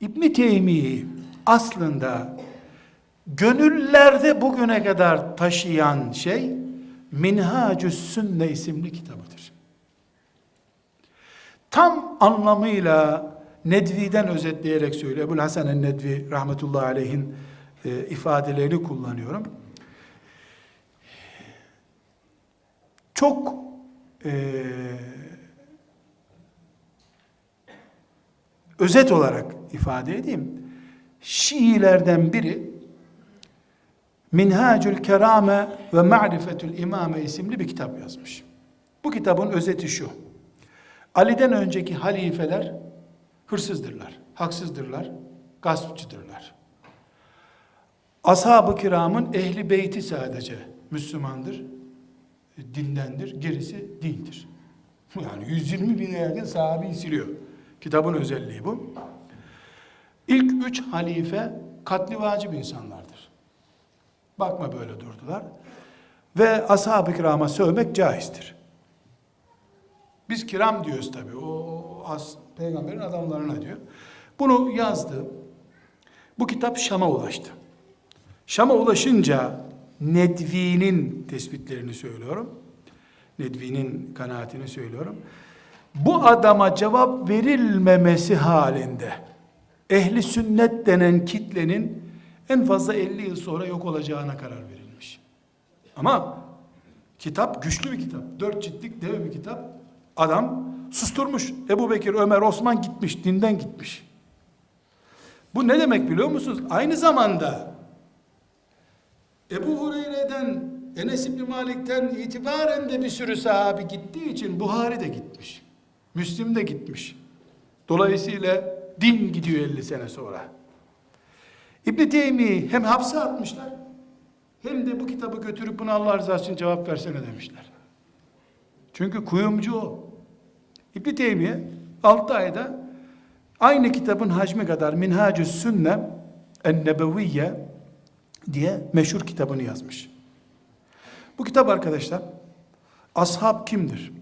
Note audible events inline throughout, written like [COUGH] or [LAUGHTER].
İbn Teymi'yi aslında gönüllerde bugüne kadar taşıyan şey Minhacü's Sünne isimli kitabıdır. Tam anlamıyla Nedvi'den özetleyerek söylüyor. Ebu'l Hasan el-Nedvi rahmetullahi aleyhin e, ifadelerini kullanıyorum. Çok e, özet olarak ifade edeyim. Şiilerden biri Minhacül Kerame ve Ma'rifetül İmame isimli bir kitap yazmış. Bu kitabın özeti şu. Ali'den önceki halifeler hırsızdırlar, haksızdırlar, gaspçıdırlar. Ashab-ı kiramın ehli beyti sadece Müslümandır, dindendir, gerisi değildir. Yani 120 bin yakın sahabeyi siliyor. Kitabın özelliği bu. İlk üç halife katli vacip insanlardır. Bakma böyle durdular. Ve ashab-ı kirama sövmek caizdir. Biz kiram diyoruz tabi. O as, peygamberin adamlarına diyor. Bunu yazdı. Bu kitap Şam'a ulaştı. Şam'a ulaşınca Nedvi'nin tespitlerini söylüyorum. Nedvi'nin kanaatini söylüyorum. Bu adama cevap verilmemesi halinde ehli sünnet denen kitlenin en fazla 50 yıl sonra yok olacağına karar verilmiş. Ama kitap güçlü bir kitap. Dört ciltlik dev bir kitap. Adam susturmuş. Ebu Bekir, Ömer, Osman gitmiş. Dinden gitmiş. Bu ne demek biliyor musunuz? Aynı zamanda Ebu Hureyre'den Enes İbni Malik'ten itibaren de bir sürü sahabi gittiği için Buhari de gitmiş. Müslim de gitmiş. Dolayısıyla din gidiyor 50 sene sonra. İbn Teymi'yi hem hapse atmışlar hem de bu kitabı götürüp buna Allah rızası için cevap versene demişler. Çünkü kuyumcu o. İbn Teymiye 6 ayda aynı kitabın hacmi kadar Minhacü's Sünne en-Nebeviyye diye meşhur kitabını yazmış. Bu kitap arkadaşlar ashab kimdir?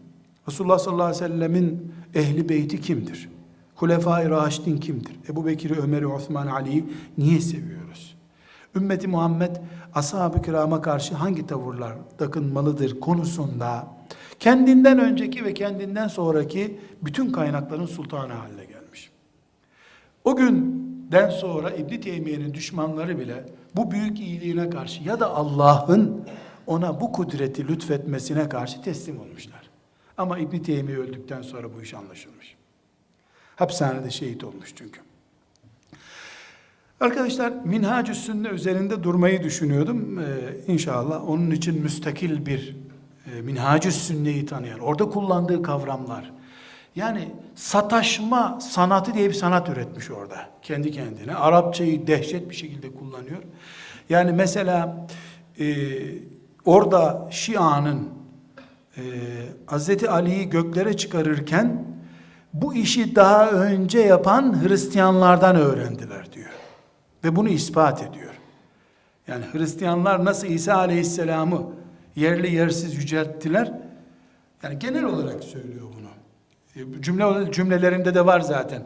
Resulullah sallallahu aleyhi ve sellemin ehli beyti kimdir? Hulefai Raşidin kimdir? Ebu Bekir'i, Ömer'i, Osman, Ali'yi niye seviyoruz? Ümmeti Muhammed ashab-ı kirama karşı hangi tavırlar takınmalıdır konusunda kendinden önceki ve kendinden sonraki bütün kaynakların sultanı haline gelmiş. O günden sonra İbn Teymiye'nin düşmanları bile bu büyük iyiliğine karşı ya da Allah'ın ona bu kudreti lütfetmesine karşı teslim olmuşlar. Ama İbn Teymiye öldükten sonra bu iş anlaşılmış. Hapishanede şehit olmuş çünkü. Arkadaşlar Minhacü Sünne üzerinde durmayı düşünüyordum. Ee, inşallah onun için müstakil bir e, Minhacü Sünne'yi tanıyan, orada kullandığı kavramlar. Yani sataşma sanatı diye bir sanat üretmiş orada kendi kendine. Arapçayı dehşet bir şekilde kullanıyor. Yani mesela e, orada Şia'nın e, Hz. Ali'yi göklere çıkarırken bu işi daha önce yapan Hristiyanlardan öğrendiler diyor. Ve bunu ispat ediyor. Yani Hristiyanlar nasıl İsa Aleyhisselam'ı yerli yersiz yücelttiler? Yani genel olarak söylüyor bunu. E, Cümle cümlelerinde de var zaten.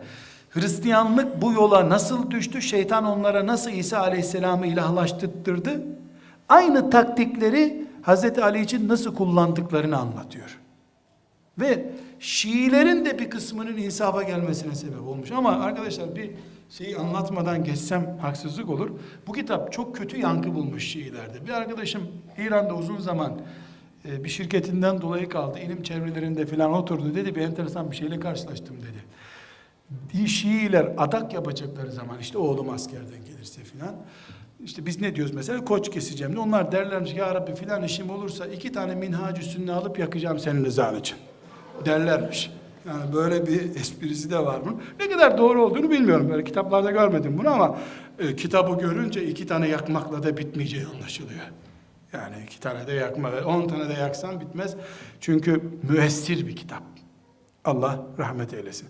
Hristiyanlık bu yola nasıl düştü? Şeytan onlara nasıl İsa Aleyhisselam'ı ilahlaştırdı? Aynı taktikleri Hazreti Ali için nasıl kullandıklarını anlatıyor. Ve Şiilerin de bir kısmının insafa gelmesine sebep olmuş. Ama arkadaşlar bir şeyi anlatmadan geçsem haksızlık olur. Bu kitap çok kötü yankı bulmuş Şiilerde. Bir arkadaşım İran'da uzun zaman e, bir şirketinden dolayı kaldı. İlim çevrelerinde filan oturdu dedi. Bir enteresan bir şeyle karşılaştım dedi. Şiiler adak yapacakları zaman işte oğlum askerden gelirse filan işte biz ne diyoruz mesela koç keseceğim. de Onlar derlermiş ya Rabbi filan işim olursa iki tane minhacü sünne alıp yakacağım senin rızan için. Derlermiş. Yani böyle bir [LAUGHS] esprisi de var bunun. Ne kadar doğru olduğunu bilmiyorum. Böyle kitaplarda görmedim bunu ama e, kitabı görünce iki tane yakmakla da bitmeyeceği anlaşılıyor. Yani iki tane de yakma, on tane de yaksan bitmez. Çünkü müessir bir kitap. Allah rahmet eylesin.